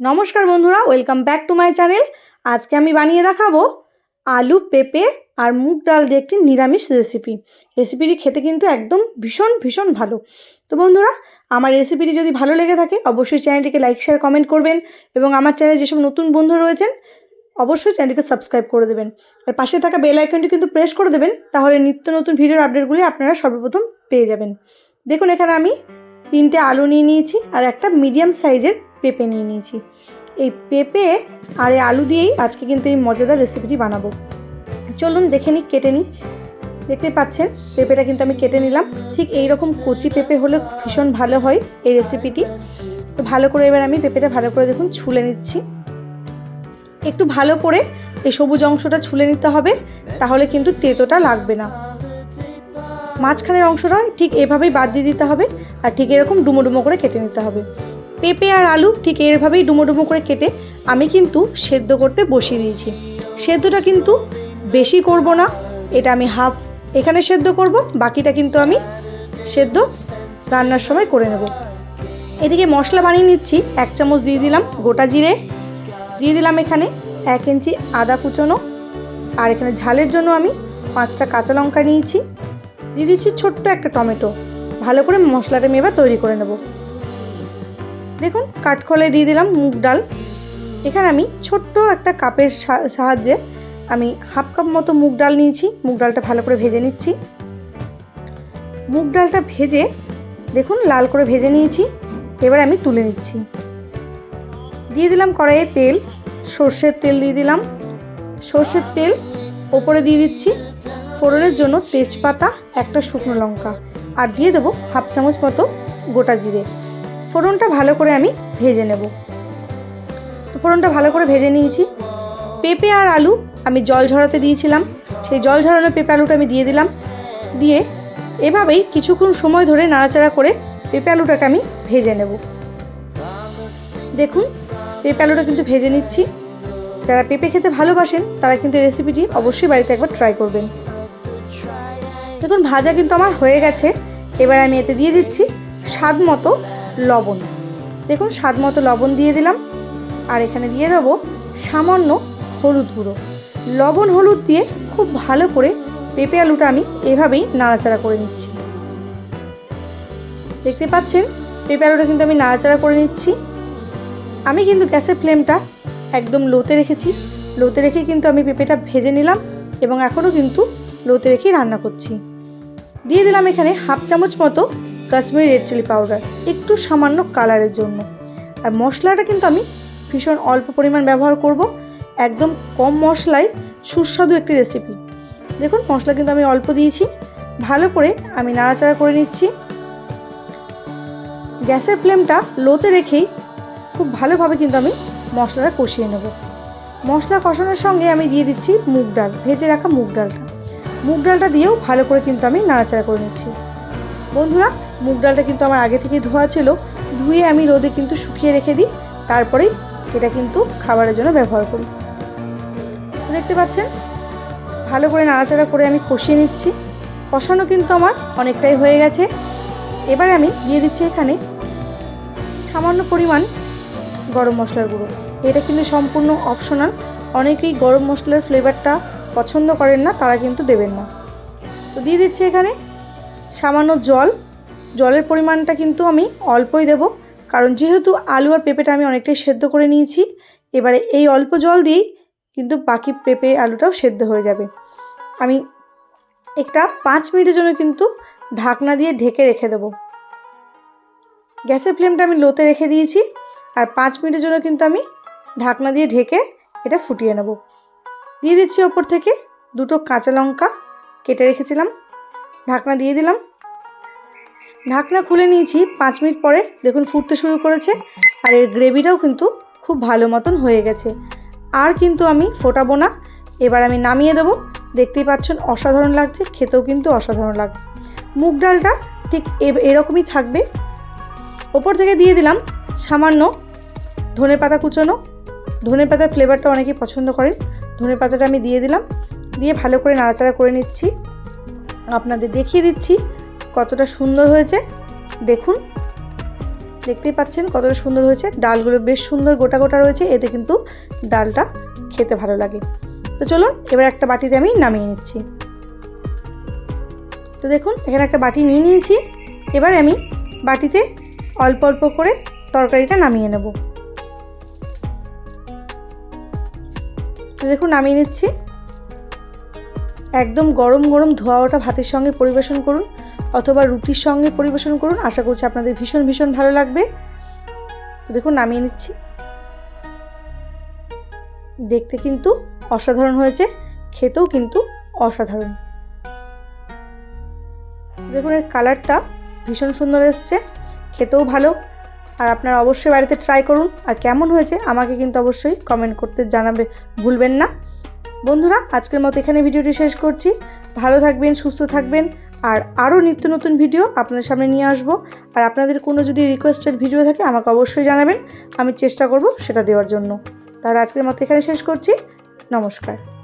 নমস্কার বন্ধুরা welcome back to my channel আজকে আমি বানিয়ে দেখাবো আলু, পেঁপে আর মুগ ডাল দিয়ে একটি নিরামিষ রেসিপি রেসিপিটি খেতে কিন্তু একদম ভীষণ ভীষণ ভালো। তো বন্ধুরা, আমার রেসিপিটি যদি ভালো লেগে থাকে, অবশ্যই চ্যানেলটিকে লাইক শেয়ার কমেন্ট করবেন এবং আমার চ্যানেলে যেসব নতুন বন্ধু রয়েছেন, অবশ্যই চ্যানেলটিকে সাবস্ক্রাইব করে দেবেন। আর পাশে থাকা বেল আইকনটি কিন্তু প্রেস করে দেবেন, তাহলে নিত্য নতুন ভিডিওর আপডেটগুলি আপনারা সর্বপ্রথম পেয়ে যাবেন। দেখুন, এখানে আমি তিনটে আলু নিয়ে নিয়েছি, আর একটা মিডিয়াম সাইজের পেঁপে নিয়ে নিয়েছি। এই পেঁপে আর এই আলু দিয়েই আজকে কিন্তু এই মজাদার রেসিপিটি বানাবো। চলুন দেখে নিই, কেটে নিই। দেখতে পাচ্ছেন, পেঁপেটা কিন্তু আমি কেটে নিলাম। ঠিক এই রকম কচি পেঁপে হলে ভীষণ ভালো হয় এই রেসিপিটি তো ভালো করে এবার আমি পেঁপেটা ভালো করে দেখুন ছুলে নিচ্ছি। একটু ভালো করে এই সবুজ অংশটা ছুলে নিতে হবে, তাহলে কিন্তু তেতোটা লাগবে না। মাঝখানের অংশটা ঠিক এভাবেই বাদ দিয়ে দিতে হবে, আর ঠিক এরকম ডুমো ডুমো করে কেটে নিতে হবে। পেঁপে আর আলু ঠিক এভাবেই ডুমো ডুমো করে কেটে আমি কিন্তু সেদ্ধ করতে বসিয়ে দিয়েছি। সেদ্ধটা কিন্তু বেশি করব না, এটা আমি হাফ এখানে সেদ্ধ করব, বাকিটা কিন্তু আমি সেদ্ধ রান্নার সময় করে নেব। এদিকে মশলা বানিয়ে নিচ্ছি, এক চামচ দিয়ে দিলাম গোটা জিরে, দিয়ে দিলাম এখানে এক ইঞ্চি আদা কুচনো, আর এখানে ঝালের জন্য আমি পাঁচটা কাঁচা লঙ্কা নিয়েছি। দিয়ে দিচ্ছি ছোট্ট একটা টমেটো, ভালো করে মশলাটা আমি এবার তৈরি করে নেব। দেখুন, কাঠখোলায় দিয়ে দিলাম মুগ ডাল। এখানে আমি ছোট্ট একটা কাপের সাহায্যে আমি হাফ কাপ মতো মুগ ডাল নিয়েছি। মুগ ডালটা ভালো করে ভেজে নিচ্ছি। মুগ ডালটা ভেজে দেখুন, লাল করে ভেজে নিয়েছি। এবার আমি তুলে নিচ্ছি। দিয়ে দিলাম কড়াইয়ে তেল। সর্ষের তেল দিয়ে দিলাম। সর্ষের তেল ওপরে দিয়ে দিচ্ছি। ফোড়নের জন্য তেজপাতা, একটা শুকনো লঙ্কা। আর দিয়ে দেবো হাফ চামচ মতো গোটা জিরে। ফোড়নটা ভালো করে আমি ভেজে নেব। তো ফোড়নটা ভালো করে ভেজে নিয়েছি। পেঁপে আর আলু আমি জল ঝরাতে দিয়েছিলাম। সেই জল ঝরানো পেঁপে আলুটা আমি দিয়ে দিলাম। দিয়ে এভাবেই কিছুক্ষণ সময় ধরে নাড়াচাড়া করে পেঁপে আলুটাকে আমি ভেজে নেব। দেখুন, পেঁপে আলুটা কিন্তু ভেজে নিচ্ছি। যারা পেঁপে খেতে ভালোবাসেন, তারা কিন্তু রেসিপিটি অবশ্যই বাড়িতে একবার ট্রাই করবেন। দেখুন, ভাজা কিন্তু আমার হয়ে গেছে। এবার আমি এতে দিয়ে দিচ্ছি স্বাদ মতো লবণ। দেখুন, স্বাদ মতো লবণ দিয়ে দিলাম। আর এখানে দিয়ে দেবো সামান্য হলুদ গুঁড়ো। লবণ হলুদ দিয়ে খুব ভালো করে পেঁপে আলুটা আমি এভাবেই নাড়াচাড়া করে নিচ্ছি। দেখতে পাচ্ছেন, পেঁপে আলুটা কিন্তু আমি নাড়াচাড়া করে নিচ্ছি। আমি কিন্তু গ্যাসের ফ্লেমটা একদম লোতে রেখেছি। লোতে রেখে কিন্তু আমি পেঁপেটা ভেজে নিলাম এবং এখনও কিন্তু লোতে রেখেই রান্না করছি। দিয়ে দিলাম এখানে হাফ চামচ মতো কাশ্মীরি রেড চিলি পাউডার একটু সামান্য কালারের জন্য। আর মশলাটা কিন্তু আমি ভীষণ অল্প পরিমাণ ব্যবহার করব, একদম কম মশলায় সুস্বাদু একটি রেসিপি দেখুন, মশলা কিন্তু আমি অল্প দিয়েছি, ভালো করে আমি নাড়াচাড়া করে নিচ্ছি। গ্যাসের ফ্লেমটা লোতে রেখেই খুব ভালোভাবে কিন্তু আমি মশলাটা কষিয়ে নেব। মশলা কষানোর সঙ্গে আমি দিয়ে দিচ্ছি মুগ ডাল, ভেজে রাখা মুগ ডালটা। মুগ ডালটা দিয়েও ভালো করে কিন্তু আমি নাড়াচাড়া করে নিচ্ছি। বন্ধুরা মুগ ডালটা কিন্তু আমার আগে থেকেই ধোয়া ছিল, ধুয়ে আমি রোদে কিন্তু শুকিয়ে রেখে দিই, তারপরেই এটা কিন্তু খাবারের জন্য ব্যবহার করি। দেখতে পাচ্ছেন, ভালো করে নাড়াচাড়া করে আমি কষিয়ে নিচ্ছি। কষানো কিন্তু আমার অনেকটাই হয়ে গেছে। এবার আমি দিয়ে দিচ্ছি এখানে সামান্য পরিমাণ গরম মশলার গুঁড়ো। এটা কিন্তু সম্পূর্ণ অপশনাল অনেকেই গরম মশলার ফ্লেভারটা পছন্দ করেন না, তারা কিন্তু দেবেন না। তো দিয়ে দিচ্ছি এখানে সামান্য জল। জলের পরিমাণটা কিন্তু আমি অল্পই দেব। কারণ যেহেতু আলু আর পেঁপেটা আমি অনেকটাই সেদ্ধ করে নিয়েছি, এবারে এই অল্প জল দিয়েই কিন্তু বাকি পেঁপে আলুটাও সেদ্ধ হয়ে যাবে। আমি একটা পাঁচ মিনিটের জন্য কিন্তু ঢাকনা দিয়ে ঢেকে রেখে দেবো। গ্যাসের ফ্লেমটা আমি লোতে রেখে দিয়েছি আর পাঁচ মিনিটের জন্য কিন্তু আমি ঢাকনা দিয়ে ঢেকে এটা ফুটিয়ে নেব। দিয়ে দিচ্ছি ওপর থেকে দুটো কাঁচা লঙ্কা, কেটে রেখেছিলাম, ঢাকনা দিয়ে দিলাম। ঢাকনা খুলে নিয়েছি, পাঁচ মিনিট পরে দেখুন ফুটতে শুরু করেছে আর এর গ্রেভিটাও কিন্তু খুব ভালো মতন হয়ে গেছে। আর কিন্তু আমি ফোটাবো না। এবার আমি নামিয়ে দেবো। দেখতেই পাচ্ছেন অসাধারণ লাগছে, খেতেও কিন্তু অসাধারণ লাগবে মুগ ডালটা ঠিক এরকমই থাকবে। ওপর থেকে দিয়ে দিলাম সামান্য ধনে পাতা কুচোনো। ধনে পাতার ফ্লেভারটা অনেকেই পছন্দ করেন। ধনে পাতাটা আমি দিয়ে দিলাম। দিয়ে ভালো করে নাড়াচাড়া করে নিচ্ছি। আপনাদের দেখিয়ে দিচ্ছি। কতটা সুন্দর হয়েছে? দেখুন। দেখতেই পাচ্ছেন কতটা সুন্দর হয়েছে। ডালগুলো বেশ সুন্দর গোটা গোটা রয়েছে। এতে কিন্তু ডালটা খেতে ভালো লাগে। তো চলো এবার একটা বাটিতে আমি নামিয়ে নিচ্ছি। তো দেখুন, এখানে একটা বাটি নিয়ে নিয়েছি। এবার আমি বাটিতে অল্প অল্প করে তরকারিটা নামিয়ে নেব। তো দেখুন, নামিয়ে নিচ্ছি। একদম গরম গরম ধোয়া ওটা ভাতের সঙ্গে পরিবেশন করুন। অথবা রুটির সঙ্গে পরিবেশন করুন। আশা করছি আপনাদের ভীষণ ভীষণ ভালো লাগবে। তো দেখুন, নামিয়ে নিচ্ছি। দেখতে কিন্তু অসাধারণ হয়েছে, খেতেও কিন্তু অসাধারণ। দেখুন, এর কালারটা ভীষণ সুন্দর এসছে, খেতেও ভালো। আর আপনারা অবশ্যই বাড়িতে ট্রাই করুন। আর কেমন হয়েছে আমাকে কিন্তু অবশ্যই কমেন্ট করতে জানাবে, ভুলবেন না। বন্ধুরা, আজকের মতো এখানে ভিডিওটি শেষ করছি। ভালো থাকবেন, সুস্থ থাকবেন। আর আরও নিত্য নতুন ভিডিও আপনার সামনে নিয়ে আসব। আর আপনাদের কোনো যদি রিকোয়েস্টেড ভিডিও থাকে, আমাকে অবশ্যই জানাবেন। আমি চেষ্টা করব সেটা দেওয়ার জন্য। তাহলে আজকের মতো এখানে শেষ করছি। নমস্কার।